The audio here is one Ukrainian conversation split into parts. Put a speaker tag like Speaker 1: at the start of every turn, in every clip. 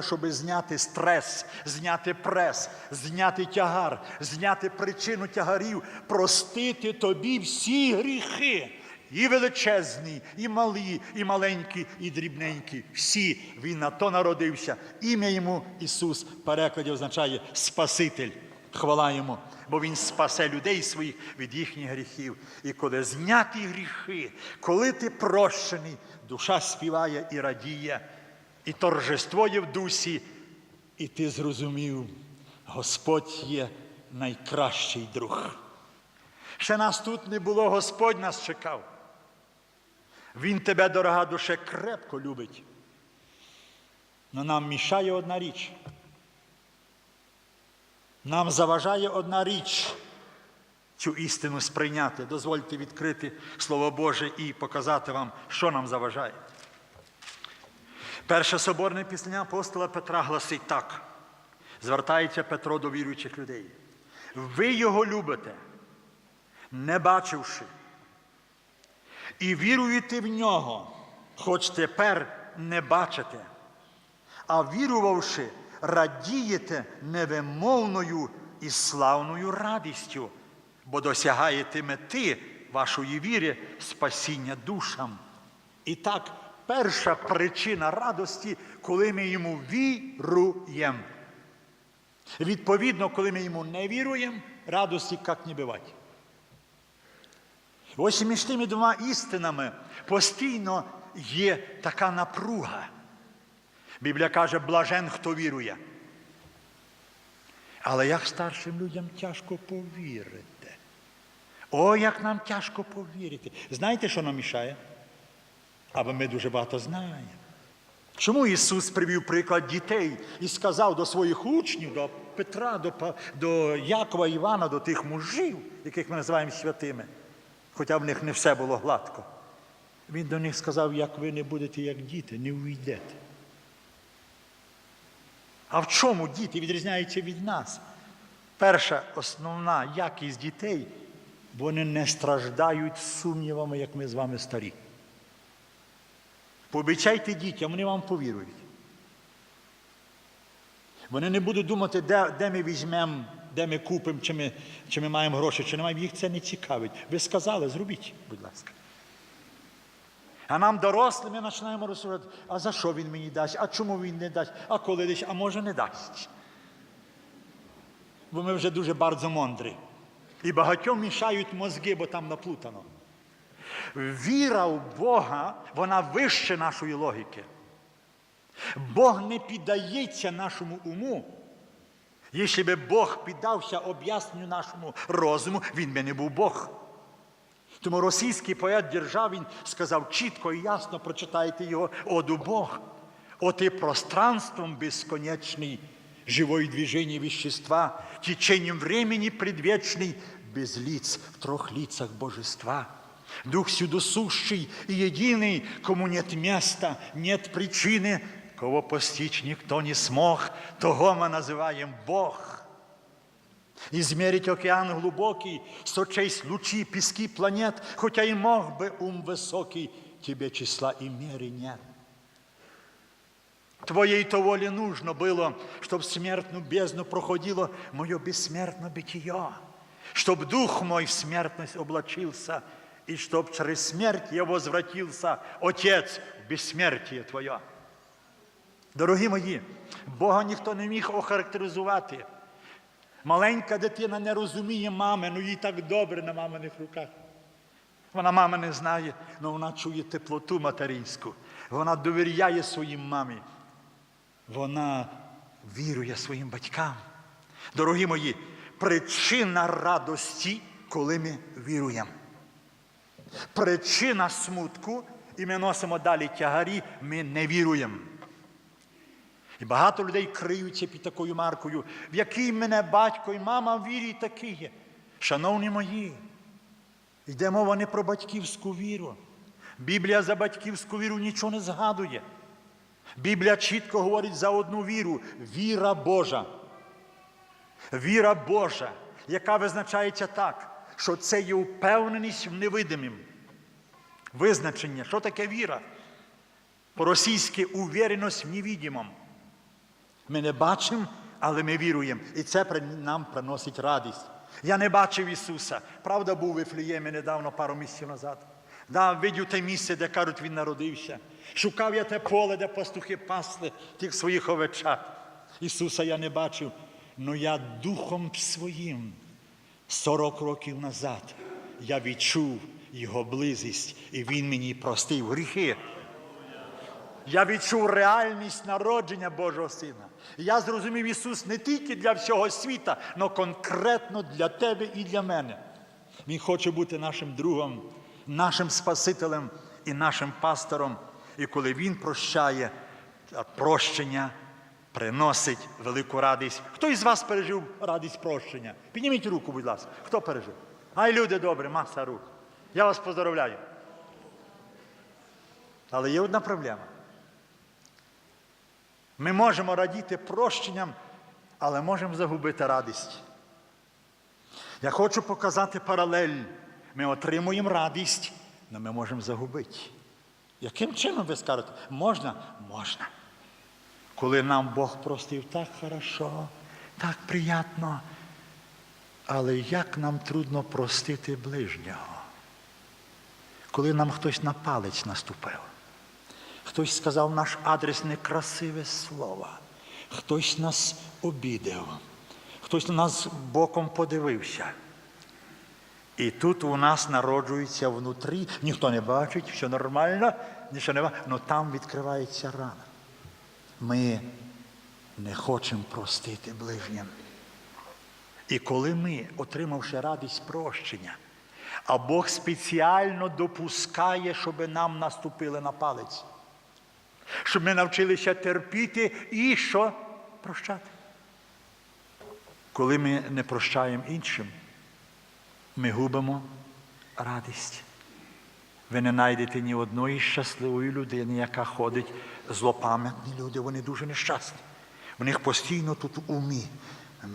Speaker 1: Щоб зняти стрес, зняти прес, зняти тягар, зняти причину тягарів, простити тобі всі гріхи. І величезні, і малі, і маленькі, і дрібненькі. Всі він на то народився. Ім'я йому Ісус в перекладі означає Спаситель. Хвала йому, бо Він спасе людей своїх від їхніх гріхів. І коли зняті гріхи, коли ти прощений, душа співає і радіє, і торжество є в дусі, і ти зрозумів, Господь є найкращий друг. Ще нас тут не було, Господь нас чекав. Він тебе, дорога душе, крепко любить. Но нам мішає одна річ. Нам заважає одна річ цю істину сприйняти. Дозвольте відкрити Слово Боже і показати вам, що нам заважає. Перше соборне післення апостола Петра гласить так. Звертається Петро до віруючих людей. Ви його любите, не бачивши, і віруєте в нього, хоч тепер не бачите, а вірувавши, радієте невимовною і славною радістю, бо досягаєте мети вашої віри спасіння душам. І так, перша причина радості, коли ми йому віруємо. Відповідно, коли ми йому не віруємо, радості як не бивать. Ось між тими двома істинами постійно є така напруга. Біблія каже, блажен, хто вірує. Але як старшим людям тяжко повірити. О, як нам тяжко повірити. Знаєте, що нам мішає? Або ми дуже багато знаємо. Чому Ісус привів приклад дітей і сказав до своїх учнів, до Петра, до, до Якова Івана, до тих мужів, яких ми називаємо святими, хоча в них не все було гладко. Він до них сказав, як ви не будете як діти, не увійдете. А в чому діти відрізняються від нас? Перша основна якість дітей, вони не страждають сумнівами, як ми з вами старі. Пообіцяйте дітям, вони вам повірують. Вони не будуть думати, де, де ми візьмемо, де ми купимо, чи ми, чи ми маємо гроші, чи не маємо. Їх це не цікавить. Ви сказали, зробіть, будь ласка. А нам дорослі, ми починаємо розсуждати, а за що він мені дасть, а чому він не дасть, а коли дасть, а може не дасть. Бо ми вже дуже bardzo мондрі. І багатьом мішають мозги, бо там наплутано. Віра в Бога, вона вище нашої логіки. Бог не піддається нашому уму. Якщо би Бог піддався об'ясненню нашому розуму, він би не був Бог. Тому російський поет Державін сказав чітко і ясно, прочитайте його, оду Бог. От и пространством бесконечный, живое движение вещества, течением времени предвечный, без лиц, в трех лицах божества. Дух всюдосущий и единый, кому нет места, нет причины, кого постичь никто не смог, того мы называем Бог. Измерить океан глубокий, сочесть лучи, пески планет, хотя и мог бы ум высокий, тебе числа и меры нет. Твоей-то воле нужно было, чтоб смертную бездну проходило мое бессмертное бытие, чтоб дух мой в смертность облачился, и чтоб через смерть я возвратился, Отец, в бессмертие Твое. Дорогі мої, Бога ніхто не міг охарактеризувати. Маленька дитина не розуміє мами, ну їй так добре на маминих руках. Вона мами не знає, але вона чує теплоту материнську. Вона довіряє своїм мамі. Вона вірує своїм батькам. Дорогі мої, причина радості, коли ми віруємо. Причина смутку, і ми носимо далі тягарі, ми не віруємо. І багато людей криються під такою маркою, в якій мене батько і мама в вірі такі є. Шановні мої, йде мова не про батьківську віру. Біблія за батьківську віру нічого не згадує. Біблія чітко говорить за одну віру віра Божа. Віра Божа, яка визначається так, що це є упевненість в невидимім. Визначення, що таке віра? По-російськи увіреність в невидимому. Ми не бачимо, але ми віруємо. І це нам приносить радість. Я не бачив Ісуса. Правда, був в недавно, пару місяців назад. Да, видів те місце, де кажуть, він народився. Шукав я те поле, де пастухи пасли тих своїх овечат. Ісуса я не бачив, але я духом своїм 40 років назад я відчув Його близість, і Він мені простив гріхи. Я відчув реальність народження Божого Сина. Я зрозумів Ісус не тільки для всього світа, але конкретно для тебе і для мене. Він хоче бути нашим другом, нашим Спасителем і нашим пастором. І коли Він прощає, прощення приносить велику радість. Хто із вас пережив радість прощення? Підніміть руку, будь ласка. Хто пережив? Ай, люди добрі, маса рук. Я вас поздравляю. Але є одна проблема. Ми можемо радіти прощенням, але можемо загубити радість. Я хочу показати паралель. Ми отримуємо радість, але ми можемо загубити. Яким чином ви скажете? Можна? Можна. Коли нам Бог простив так хорошо, так приємно. Але як нам трудно простити ближнього? Коли нам хтось на палець наступив. Хтось сказав наш адрес некрасиве слово. Хтось нас обідав, хтось на нас боком подивився. І тут у нас народжується внутрі, ніхто не бачить, все нормально, нічого не бачить, але там відкривається рана. Ми не хочемо простити ближнім. І коли ми, отримавши радість прощення, а Бог спеціально допускає, щоб нам наступили на палець, щоб ми навчилися терпіти і що? Прощати. Коли ми не прощаємо іншим, ми губимо радість. Ви не знайдете ні одної щасливої людини, яка ходить злопам'ятні люди, вони дуже нещасні. У них постійно тут умі.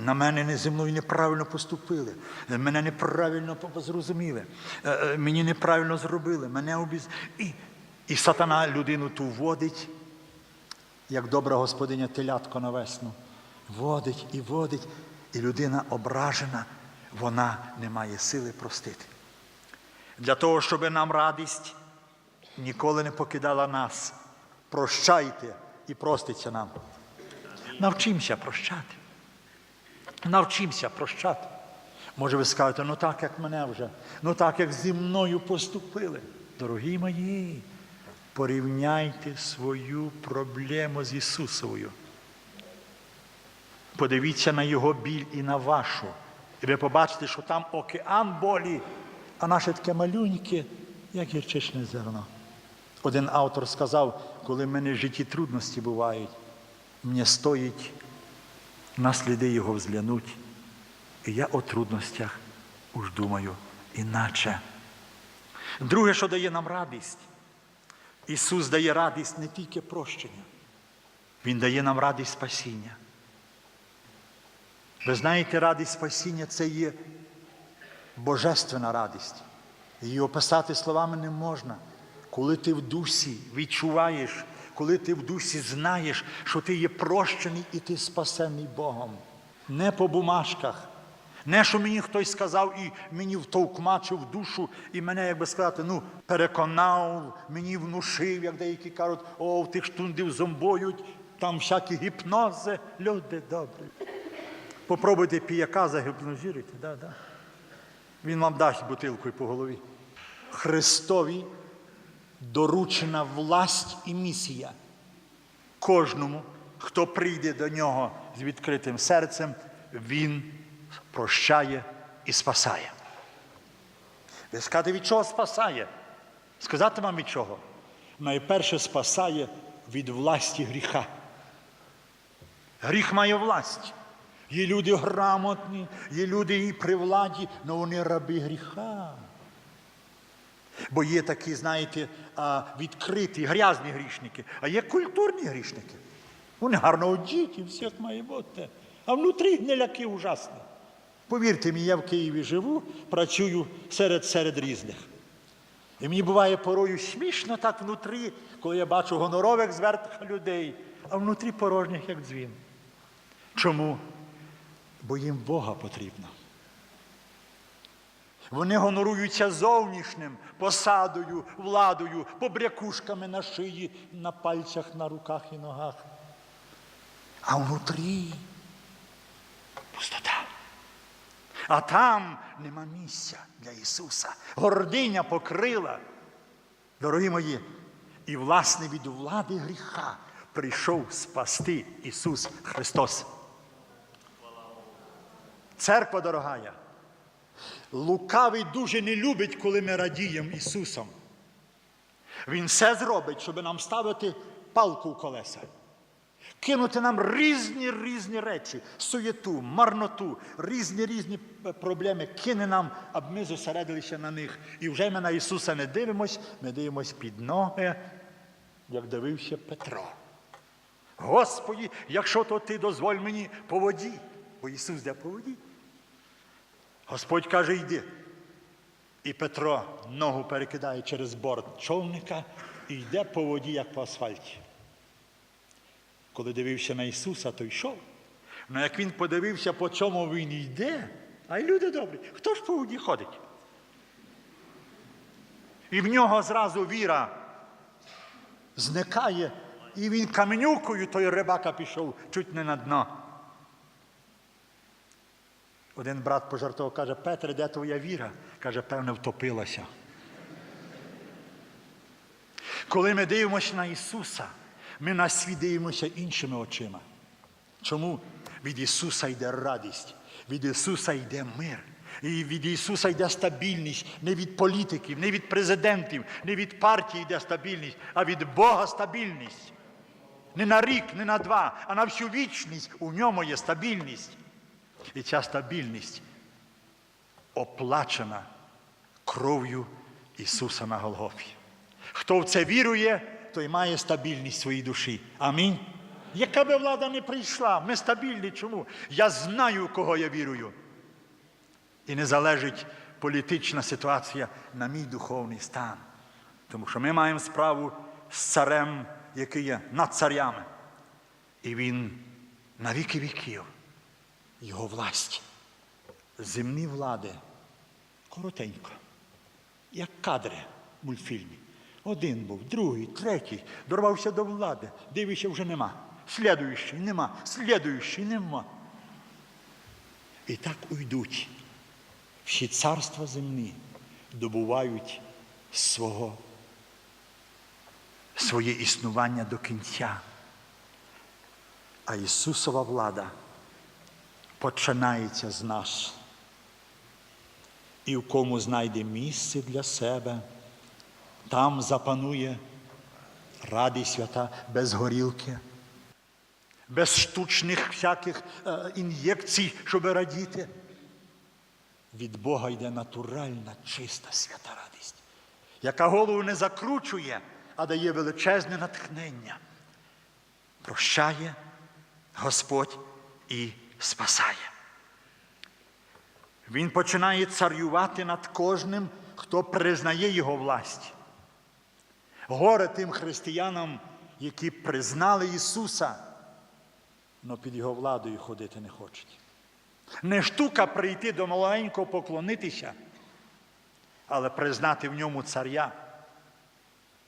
Speaker 1: На мене не зі мною неправильно поступили, мене неправильно зрозуміли, е, е, мені неправильно зробили, мене обіз... І, і сатана людину ту водить, як добра господиня телятко на весну. Водить і водить, і людина ображена, вона не має сили простити. Для того, щоб нам радість ніколи не покидала нас. Прощайте і проститься нам. Навчимося прощати. Навчимося прощати. Може, ви скажете, ну так, як мене вже, ну так, як зі мною поступили. Дорогі мої, порівняйте свою проблему з Ісусовою. Подивіться на Його біль і на вашу. І ви побачите, що там океан болі, а наше таке малюньке, як гірчичне зерно. Один автор сказав, коли в мене в житті трудності бувають, мені стоїть на сліди його взглянуть. І я о трудностях уж думаю іначе. Друге, що дає нам радість, Ісус дає радість не тільки прощення, Він дає нам радість спасіння. Ви знаєте, радість спасіння це є божественна радість. Її описати словами не можна. Коли ти в дусі відчуваєш, коли ти в дусі знаєш, що ти є прощений і ти спасений Богом. Не по бумажках. Не, що мені хтось сказав і мені втовкмачив душу, і мене, як би сказати, ну, переконав, мені внушив, як деякі кажуть, о, в тих штундів зомбують, там всякі гіпнози. Люди добрі. Попробуйте піяка загіпнозіруйте, да, да. Він вам дасть бутилкою по голові. Христові доручена власть і місія. Кожному, хто прийде до нього з відкритим серцем, він прощає і спасає. Ви скажете, від чого спасає? Сказати вам від чого? Найперше спасає від власті гріха. Гріх має власть. Є люди грамотні, є люди і при владі, але вони раби гріха. Бо є такі, знаєте, відкриті, грязні грішники, а є культурні грішники. Вони гарно одіті, як має бути. А внутрі гниляки ужасні. Повірте мені, я в Києві живу, працюю серед, серед різних. І мені буває порою смішно так внутрі, коли я бачу гонорових звертках людей, а внутрі порожніх, як дзвін. Чому? Бо їм Бога потрібно. Вони гоноруються зовнішнім посадою, владою, побрякушками на шиї, на пальцях, на руках і ногах. А внутрі пустота. А там нема місця для Ісуса. Гординя покрила. Дорогі мої, і власне від влади гріха прийшов спасти Ісус Христос. Церква дорогая. Лукавий дуже не любить, коли ми радіємо Ісусом. Він все зробить, щоб нам ставити палку в колеса. Кинути нам різні різні речі, суєту, марноту, різні різні проблеми кине нам, аби ми зосередилися на них. І вже ми на Ісуса не дивимось, ми дивимось під ноги, як дивився Петро. Господі, якщо то ти дозволь мені по воді, бо Ісус де по воді. Господь каже, йди. І Петро ногу перекидає через борт човника і йде по воді, як по асфальті. Коли дивився на Ісуса, то йшов. Ну як він подивився, по чому він йде, а й люди добрі, хто ж по воді ходить? І в нього зразу віра зникає, і він каменюкою той рибака пішов чуть не на дно. Один брат пожартував, каже, Петре, де твоя віра? Каже, певне, втопилася. Коли ми дивимося на Ісуса, ми на світ дивимося іншими очима. Чому? Від Ісуса йде радість, від Ісуса йде мир. І від Ісуса йде стабільність не від політиків, не від президентів, не від партії йде стабільність, а від Бога стабільність. Не на рік, не на два, а на всю вічність у ньому є стабільність. І ця стабільність оплачена кров'ю Ісуса на Голгофі. Хто в це вірує, той має стабільність в своїй душі. Амінь. Яка би влада не прийшла, ми стабільні. Чому? Я знаю, кого я вірую. І не залежить політична ситуація на мій духовний стан. Тому що ми маємо справу з царем, який є над царями. І він на віки віків, його власть, земні влади, коротенько, як кадри в мультфільмі. Один був, другий, третій, дорвався до влади, дивишся вже нема. Слідуючий нема, слідуючий нема. І так уйдуть. Всі царства земні добувають свого, своє існування до кінця. А Ісусова влада починається з нас. І в кому знайде місце для себе, там запанує радість свята без горілки, без штучних всяких е, ін'єкцій, щоб радіти. Від Бога йде натуральна, чиста свята радість, яка голову не закручує, а дає величезне натхнення. Прощає Господь і спасає. Він починає царювати над кожним, хто признає його власть. Горе тим християнам, які признали Ісуса, але під Його владою ходити не хочуть. Не штука прийти до маленького поклонитися, але признати в ньому царя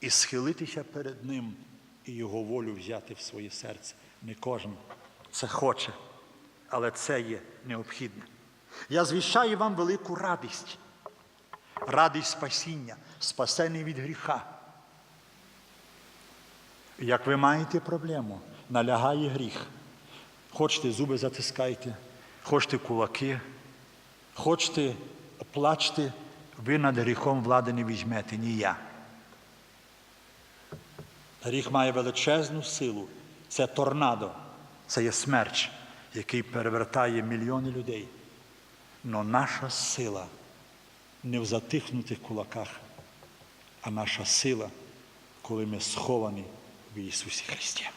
Speaker 1: і схилитися перед Ним і Його волю взяти в своє серце. Не кожен це хоче, але це є необхідне. Я звіщаю вам велику радість, радість спасіння, спасений від гріха. Як ви маєте проблему, налягає гріх. Хочете зуби затискайте, хочете кулаки, хочете плачте, ви над гріхом влади не візьмете, ні я. Гріх має величезну силу. Це торнадо, це є смерч, який перевертає мільйони людей. Но наша сила не в затихнутих кулаках, а наша сила, коли ми сховані в Ісусі Христі.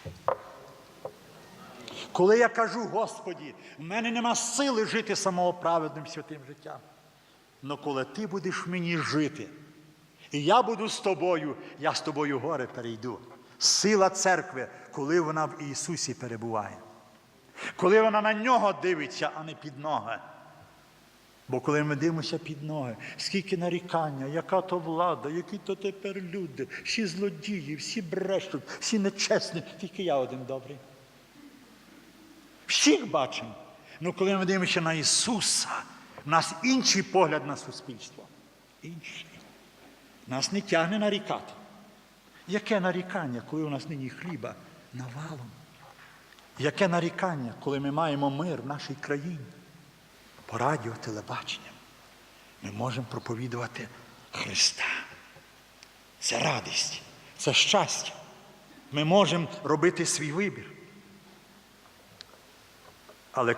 Speaker 1: Коли я кажу, Господі, в мене нема сили жити самоправедним святим життям. Но коли ти будеш мені жити, і я буду з тобою, я з тобою горе перейду. Сила церкви, коли вона в Ісусі перебуває. Коли вона на нього дивиться, а не під ноги. Бо коли ми дивимося під ноги, скільки нарікання, яка то влада, які то тепер люди, всі злодії, всі брешуть, всі нечесні, тільки я один добрий. Всіх бачимо. Ну, коли ми дивимося на Ісуса, у нас інший погляд на суспільство. Інший. Нас не тягне нарікати. Яке нарікання, коли у нас нині хліба навалом? Яке нарікання, коли ми маємо мир в нашій країні? По радіо, телебаченням ми можемо проповідувати Христа. Це радість, це щастя. Ми можемо робити свій вибір. Але